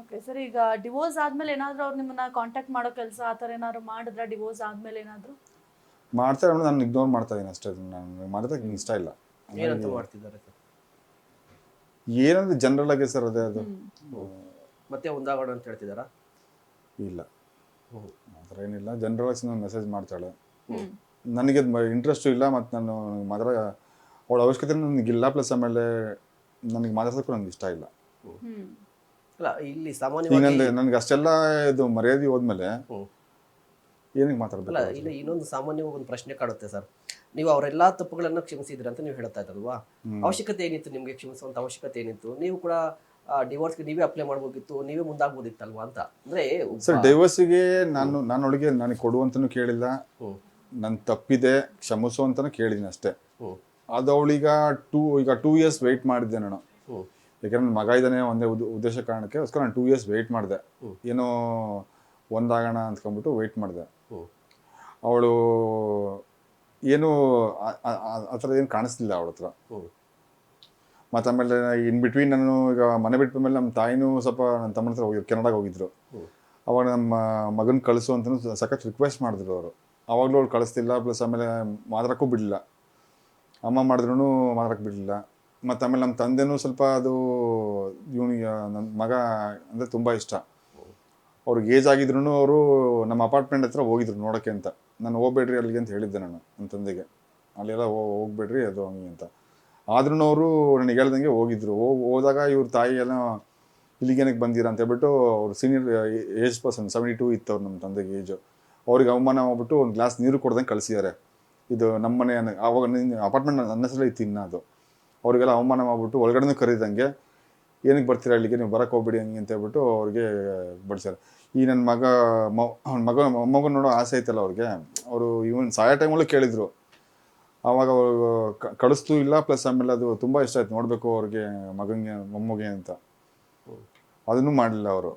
Okay sir ಈಗ divorce ಆದ್ಮೇಲೆ ಏನಾದರೂ ಅವ್ರು ನಿಮ್ಮನ್ನ ಕಾಂಟ್ಯಾಕ್ಟ್ ಮಾಡೋ ಕೆಲಸ ಆ ಥರ ಏನಾದ್ರು ಮಾಡಿದ್ರ ಡಿವೋರ್ಸ್ ಆದ್ಮೇಲೆ ಏನಾದರೂ? ಮಾಡ್ತಾರೆ ಅಂದ್ರೆ ನಾನು ಇಗ್ನೋರ್ ಮಾಡ್ತಾ ಇದೀನಿ ಅಷ್ಟೇ. ನಾನು ಮಾಡೋದಕ್ಕೆ ಇಷ್ಟ ಇಲ್ಲ. ಏನಂತ ಮಾಡ್ತಿದ್ದಾರೆ ಸರ್? ಏನಂದ್ರೆ ಜನರಲ್ ಆಗಿ ಸರ್ ಅದೇ ಅದು. ಮತ್ತೆ ಒಂದಾಗೋಣ ಅಂತ ಹೇಳ್ತಿದ್ದಾರಾ? ಇಲ್ಲ. ಆ ಥರ ಏನಿಲ್ಲ. ಜನರಲ್ ಆಗಿ ನಾನು ಮೆಸೇಜ್ ಮಾಡ್ತಾಳೆ. ನನಗೆ ಇಂಟ್ರೆಸ್ಟು ಇಲ್ಲ ಮತ್ತು ನಾನು ಮಾತ್ರ ಅವಳ ಅವಶ್ಯಕತೆ ನನಗಿಲ್ಲ ಪ್ಲಸ್ ಆಮೇಲೆ ನನಗೆ ಮಾತಾಡ್ಸೋಕ್ಕೂ ನನಗೆ ಇಷ್ಟ ಇಲ್ಲ. ಅಲ್ಲ ಇಲ್ಲಿ ಸಾಮಾನ್ಯವಾಗಿ ನನಗೆ ಅಷ್ಟೆಲ್ಲ ಇದು ಮರ್ಯಾದೆ ಹೋದ್ಮೇಲೆ. ಏನಕ್ಕೆ ಮಾತಾಡ್ಬೇಕು ಇಲ್ಲಿ ಇನ್ನೊಂದು ಸಾಮಾನ್ಯವಾಗಿ ಒಂದು ಪ್ರಶ್ನೆ ಕಾಡುತ್ತೆ ಸರ್. ನೀವು ಅವರೆಲ್ಲಾ ತಪ್ಪುಗಳನ್ನು ಕ್ಷಮಿಸಿದ್ರಿ ಅಂತ ನೀವು ಹೇಳ್ತಾ ಇದ್ರಲ್ವಾ ಅವಶ್ಯಕತೆ ಏನಿತ್ತು ನಿಮ್ಗೆ ಕ್ಷಮಿಸುವಂತ ಅವಶ್ಯಕತೆ ಏನಿತ್ತು? ನೀವು ಕೂಡ ಡಿವೋರ್ಸ್ಗೆ ನೀವೇ ಅಪ್ಲೈ ಮಾಡ್ಬೋದಿತ್ತು ನೀವೇ ಮುಂದಾಗ್ಬೋದಿತ್ತಲ್ವಾ ಅಂತ? ಅಂದ್ರೆ ಸರ್ ಡೈವರ್ಸಿಗೆ ನಾನು ನಾನೊಳಗೆ ನನಗೆ ಕೊಡುವಂತನೂ ಕೇಳಿಲ್ಲ. ನನ್ನ ತಪ್ಪಿದೆ ಕ್ಷಮಿಸು ಅಂತಾನು ಕೇಳಿದ್ದೀನಿ ಅಷ್ಟೇ. ಅದು ಅವಳೀಗ ಟೂ ಈಗ ಟೂ ಇಯರ್ಸ್ ವೆಯ್ಟ್ ಮಾಡಿದ್ದೆ ನಾನು. ಯಾಕಂದ್ರೆ ನನ್ನ ಮಗ ಇದ್ದಾನೆ ಒಂದೇ ಉದ್- ಉದ್ದೇಶ ಕಾರಣಕ್ಕೆ ಅದಕ್ಕೋಸ್ಕರ ನಾನು ಟೂ ಇಯರ್ಸ್ ವೆಯ್ಟ್ ಮಾಡಿದೆ. ಏನೋ ಒಂದಾಗೋಣ ಅಂದ್ಕೊಂಬಿಟ್ಟು ವೆಯ್ಟ್ ಮಾಡಿದೆ. ಅವಳು ಏನು ಆ- ಥರ ಏನು ಕಾಣಿಸ್ತಿಲ್ಲ ಅವಳ ಹತ್ರ. ಮತ್ತು ಆಮೇಲೆ ಇನ್ ಬಿಟ್ವೀನ್ ನಾನು ಈಗ ಮನೆ ಬಿಟ್ಟ ಮೇಲೆ ನಮ್ಮ ತಾಯಿನೂ ಸ್ವಲ್ಪ ನನ್ನ ತಮ್ಮನ ಹತ್ರ ಹೋಗಿದ್ರು ಕೆನಡಾಗೆ ಹೋಗಿದ್ರು. ಅವಾಗ ನಮ್ಮ ಮಗನ ಕಳಿಸು ಅಂತ ಸಖತ್ ರಿಕ್ವೆಸ್ಟ್ ಮಾಡಿದ್ರು ಅವರು. ಅವಾಗಲೂ ಅವ್ಳು ಕಳಿಸ್ತಿಲ್ಲ ಪ್ಲಸ್ ಆಮೇಲೆ ಮಾತಾಡೋಕ್ಕೂ ಬಿಡಲಿಲ್ಲ. ಅಮ್ಮ ಮಾಡಿದ್ರು ಮಾತಾಡೋಕ್ಕೆ ಬಿಡಲಿಲ್ಲ. ಮತ್ತು ಆಮೇಲೆ ನಮ್ಮ ತಂದೆನೂ ಸ್ವಲ್ಪ ಅದು, ಇವನಿಗೆ ನನ್ನ ಮಗ ಅಂದರೆ ತುಂಬ ಇಷ್ಟ. ಅವ್ರಿಗೆ ಏಜ್ ಆಗಿದ್ರು ಅವರು ನಮ್ಮ ಅಪಾರ್ಟ್ಮೆಂಟ್ ಹತ್ರ ಹೋಗಿದ್ರು ನೋಡೋಕ್ಕೆ ಅಂತ. ನಾನು ಹೋಗ್ಬೇಡ್ರಿ ಅಲ್ಲಿಗೆ ಅಂತ ಹೇಳಿದ್ದೆ ನಾನು ನನ್ನ ತಂದೆಗೆ. ಅಲ್ಲೆಲ್ಲ ಹೋಗ್ಬೇಡ್ರಿ ಅದು ಹಂಗೆ ಅಂತ. ಆದ್ರೂ ಅವರು ನನಗೆ ಹೇಳ್ದಂಗೆ ಹೋಗಿದ್ರು. ಹೋಗ್ ಹೋದಾಗ ಇವ್ರ ತಾಯಿ ಎಲ್ಲ ಇಲ್ಲಿಗೇನಕ್ಕೆ ಬಂದಿರ ಅಂತ ಹೇಳ್ಬಿಟ್ಟು ಅವ್ರು senior age person seventy two ಇತ್ತು ಅವ್ರು ನಮ್ಮ ತಂದೆಗೆ ಏಜು ಅವ್ರಿಗೆ ಅವಮಾನ ಮಾಡ್ಬಿಟ್ಟು ಒಂದು ಗ್ಲಾಸ್ ನೀರು ಕೊಡ್ದಂಗೆ ಕಳಿಸಿದ್ದಾರೆ ಇದು ನಮ್ಮ ಮನೆ ಅನ್ನ- ನಿನ್ನ ಅಪಾರ್ಟ್ಮೆಂಟ್ ನನ್ನ ಹೆಸರೇ ಇತ್ತು ಇನ್ನು ಅದು. ಅವರಿಗೆಲ್ಲ ಅವಮಾನ ಮಾಡಿಬಿಟ್ಟು ಒಳಗಡೆನೂ ಕರೀದಂಗೆ ಏನಕ್ಕೆ ಬರ್ತೀರಾ ಅಲ್ಲಿಗೆ ನೀವು ಬರಕ್ಕೆ ಹೋಗ್ಬೇಡಿ ಹಂಗೆ ಅಂತ ಹೇಳ್ಬಿಟ್ಟು ಅವ್ರಿಗೆ ಬಡಿಸ್ಯಾರ. ಈ ನನ್ನ ಮಗ ಮ ಅವ್ನ ಮಗ ಮೊಮ್ಮಗನ ನೋಡೋ ಆಸೆ ಐತಲ್ಲ ಅವ್ರಿಗೆ. ಅವರು ಇವನ್ ಸಾಯೋ ಟೈಮಲ್ಲೂ ಕೇಳಿದ್ರು. ಆವಾಗ ಅವರು ಕಳಿಸ್ತು ಇಲ್ಲ ಪ್ಲಸ್ ಆಮೇಲೆ ಅದು ತುಂಬ ಇಷ್ಟ ಆಯ್ತು ನೋಡಬೇಕು ಅವ್ರಿಗೆ ಮಗಂಗೆ ಮೊಮ್ಮಗೆ ಅಂತ. ಅದನ್ನು ಮಾಡಲಿಲ್ಲ ಅವರು.